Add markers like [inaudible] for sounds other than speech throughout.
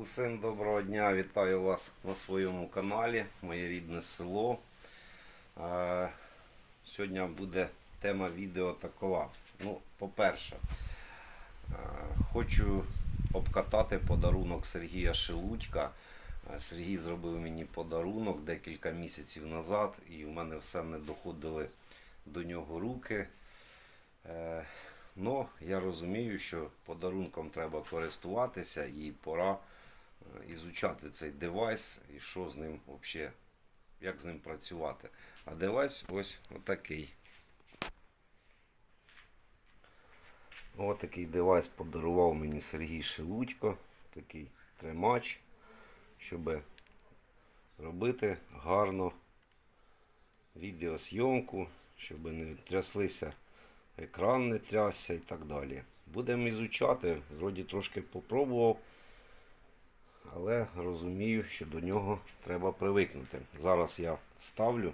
Усім доброго дня, вітаю вас на своєму каналі, моє рідне село. Сьогодні буде тема відео такова. Ну, по-перше, хочу обкатати подарунок Сергія Шелудька. Е, Сергій зробив мені подарунок декілька місяців назад, і в мене все не доходили до нього руки. Е, Ну, я розумію, що подарунком треба користуватися і пора ізучати цей девайс і що з ним взагалі, як з ним працювати. А девайс ось отакий. Отакий девайс подарував мені Сергій Шелудько. Такий тримач, щоб робити гарно відеозйомку, щоб не тряслися екран не трясся і так далі. Будемо ізучати, вроді трошки попробував, але розумію, що до нього треба привикнути. Зараз я вставлю,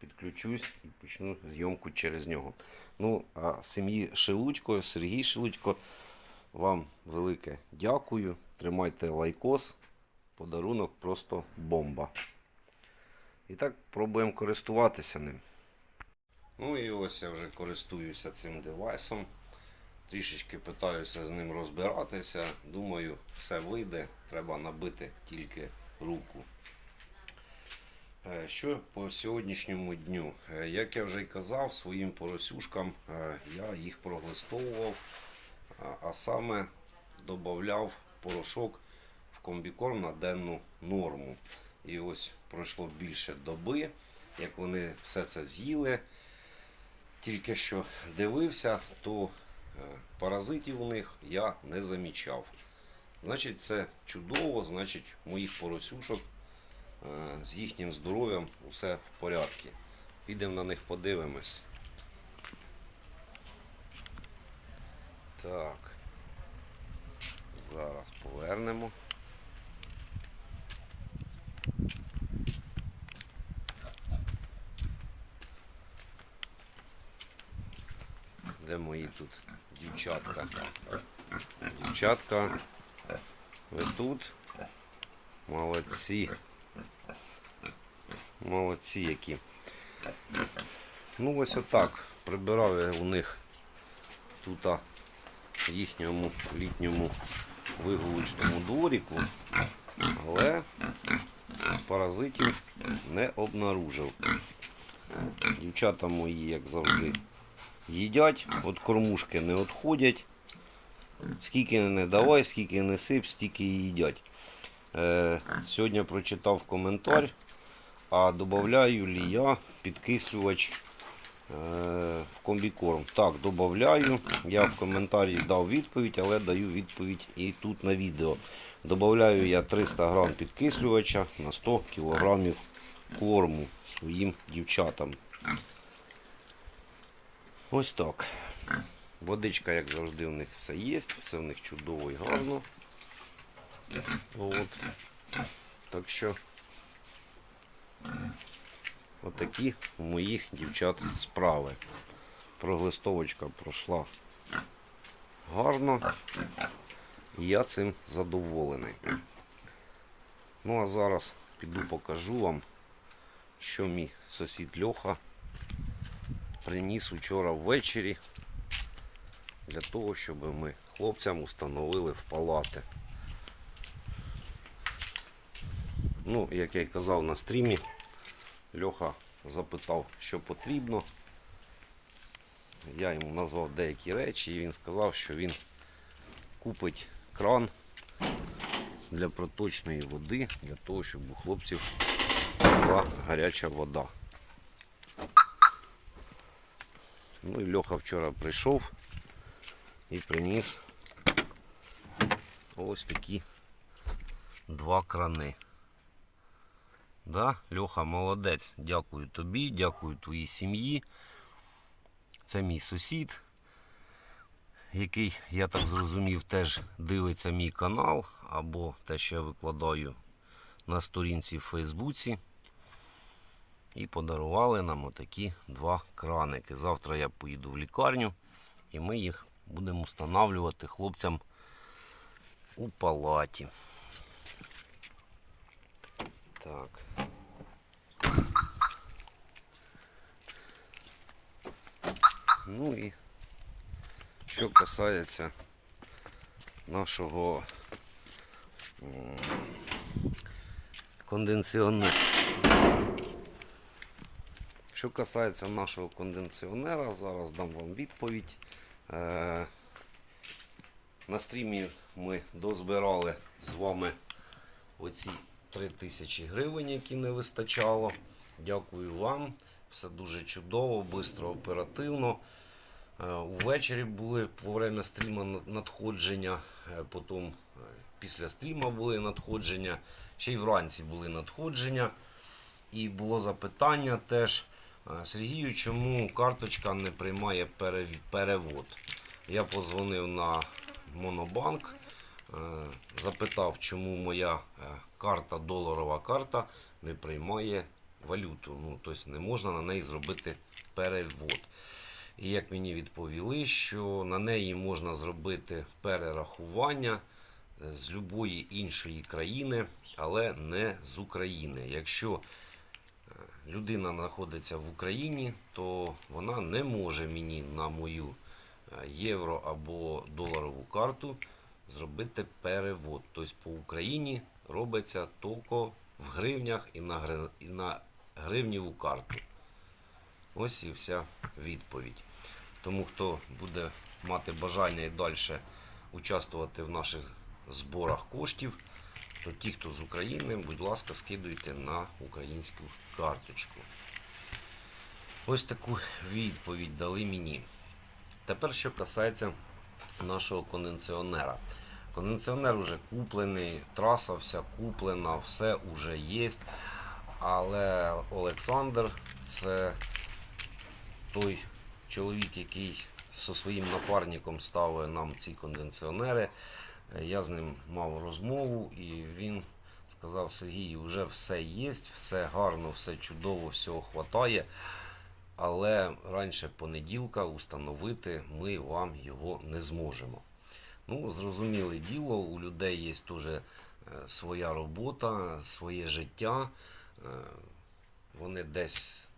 підключусь і почну зйомку через нього. Ну, а сім'ї Шелудько, Сергій Шелудько, вам велике дякую. Тримайте лайкос. Подарунок просто бомба. І так пробуємо користуватися ним. Ну і ось я вже користуюся цим девайсом. Трішечки питаюся з ним розбиратися. Думаю, все вийде. Треба набити тільки руку. Е, Що по сьогоднішньому дню? Е, Як я вже й казав, своїм поросюшкам е, я їх проглистовував, а- саме додавав порошок в комбікорм на денну норму. І ось пройшло більше доби, як вони все це з'їли тільки що дивився, то паразитів у них я не замічав. Значить, це чудово, значить, моїх поросюшок е, з їхнім здоров'ям усе в порядку. Підемо на них подивимось. Так. Зараз повернемо. Де мої тут дівчатка? Дівчатка, ви тут? Молодці. Молодці які. Ну ось отак. Прибирав я у них тут їхньому літньому вигулочному дворіку, але паразитів не обнаружив. Дівчата мої, як завжди, їдять, від кормушки не відходять. Скільки не давай, скільки не сип, стільки і їдять. Е, сьогодні прочитав коментар, а додаю лі я підкислювач е, в комбікорм. Так, додаю. Я в коментарі дав відповідь, але даю відповідь і тут на відео. Добавляю я 300 грам підкислювача на 100 кілограмів корму своїм дівчатам. Ось так. Водичка, як завжди, у них все є, все в них чудово і гарно. От. Так що отакі у моїх дівчат справи. Проглистовочка пройшла гарно. І я цим задоволений. Ну а зараз піду покажу вам, що мій сусід Льоха приніс вчора ввечері для того, щоб ми хлопцям установили в палати. Ну, як я й казав на стрімі, Льоха запитав, що потрібно. Я йому назвав деякі речі і він сказав, що він купить кран для проточної води, для того, щоб у хлопців була гаряча вода. Ну і Льоха вчора прийшов і приніс ось такі два крани. Да, Льоха, молодець. Дякую тобі, дякую твоїй сім'ї. Це мій сусід, який, я так зрозумів, теж дивиться мій канал або те, що я викладаю на сторінці в Фейсбуці. І подарували нам отакі два краники. Завтра я поїду в лікарню і ми їх будемо встановлювати хлопцям у палаті. Так. Ну і що касається нашого м, кондиціонера. Що касається нашого кондиціонера, зараз дам вам відповідь. Е, на стрімі ми дозбирали з вами оці 3000 гривень, які не вистачало. Дякую вам. Все дуже чудово, швидко, оперативно. Е, Увечері були во время стріма надходження, е, потім після стріма були надходження, ще й вранці були надходження. І було запитання теж. Е, Сергію, чому карточка не приймає перевод? Я позвонив на Монобанк, е, запитав, чому моя е, карта, доларова карта, не приймає валюту. Ну, тобто не можна на неї зробити перевод. І як мені відповіли, що на неї можна зробити перерахування з будь-якої іншої країни, але не з України. Якщо людина знаходиться в Україні, то вона не може мені на мою е, євро або доларову карту зробити перевод. Тобто по Україні робиться тільки в гривнях і на, і на гривніву карту. Ось і вся відповідь. Тому хто буде мати бажання і далі участвувати в наших зборах коштів, то ті, хто з України, будь ласка, скидуйте на українську карточку. Ось таку відповідь дали мені. Тепер, що касається нашого кондиціонера. Кондиціонер вже куплений, траса вся куплена, все вже є. Але Олександр це той чоловік, який зі своїм напарником ставив нам ці кондиціонери. Я з ним мав розмову і він сказав: Сергій, вже все є, все гарно, все чудово, всього хватає. Але раніше понеділка установити ми вам його не зможемо. Ну, зрозуміле діло, у людей є теж е, своя робота, своє життя. Е, Вони десь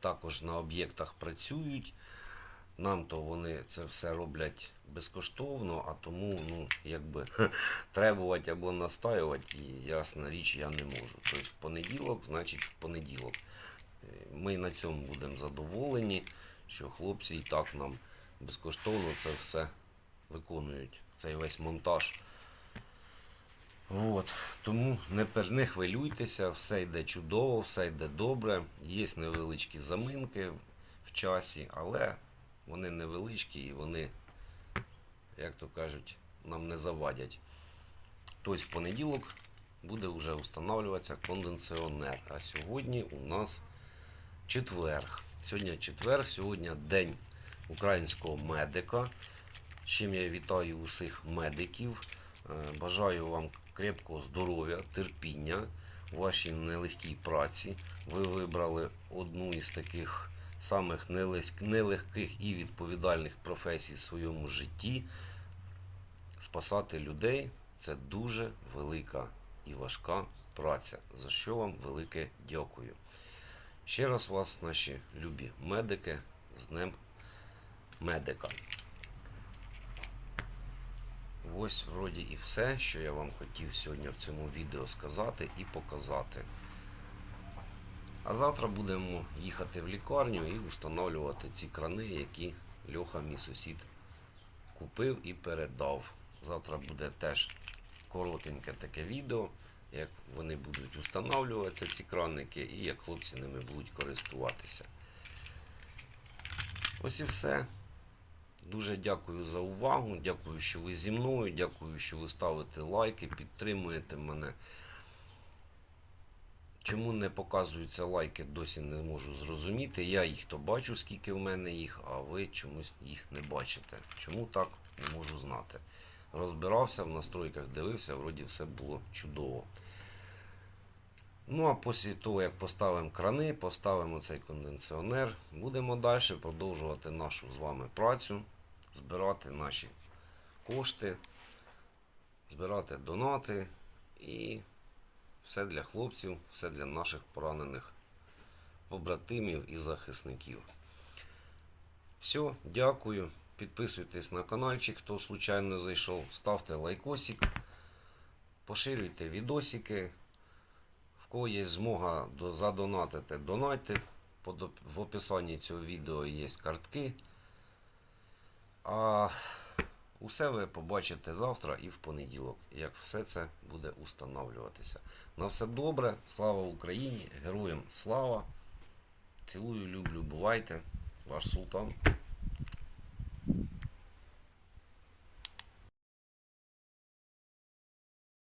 також на об'єктах працюють. Нам то вони це все роблять безкоштовно, а тому, ну, якби [laughs] требувати або настаювати, і ясна річ, я не можу. Тобто в понеділок, значить в понеділок. Е, Ми на цьому будемо задоволені, що хлопці і так нам безкоштовно це все виконують. Цей весь монтаж. От. Тому не, не хвилюйтеся, все йде чудово, все йде добре. Є невеличкі заминки в часі, але вони невеличкі і вони, як то кажуть, нам не завадять. Тобто в понеділок буде вже встановлюватися кондиціонер. А сьогодні у нас четверг. Сьогодні четверг, сьогодні день українського медика. З чим я вітаю усіх медиків. Е, Бажаю вам крепкого здоров'я, терпіння вашій нелегкій праці. Ви вибрали одну із таких самих нелегких і відповідальних професій в своєму житті. Спасати людей це дуже велика і важка праця, за що вам велике дякую. Ще раз вас, наші любі медики, з Днем медика. Ось вроді і все, що я вам хотів сьогодні в цьому відео сказати і показати. А завтра будемо їхати в лікарню і встановлювати ці крани, які Льоха, мій сусід, купив і передав. Завтра буде теж коротеньке таке відео, як вони будуть встановлюватися, ці краники, і як хлопці ними будуть користуватися. Ось і все. Дуже дякую за увагу. Дякую, що ви зі мною. Дякую, що ви ставите лайки, підтримуєте мене. Чому не показуються лайки, досі не можу зрозуміти. Я їх то бачу, скільки в мене їх, а ви чомусь їх не бачите. Чому так, не можу знати. Розбирався в настройках, дивився, вроді все було чудово. Ну а після того, як поставимо крани, поставимо цей кондиціонер, будемо далі продовжувати нашу з вами працю, збирати наші кошти, збирати донати і Все для хлопців, все для наших поранених побратимів і захисників. Все, дякую. Підписуйтесь на каналчик, хто случайно зайшов. Ставте лайкосик, поширюйте відосики. В кого є змога задонатити, донайте. В описанні цього відео є картки. Усе ви побачите завтра і в понеділок, як все це буде установлюватися. На все добре, слава Україні, героям слава! Цілую, люблю, бувайте, ваш султан.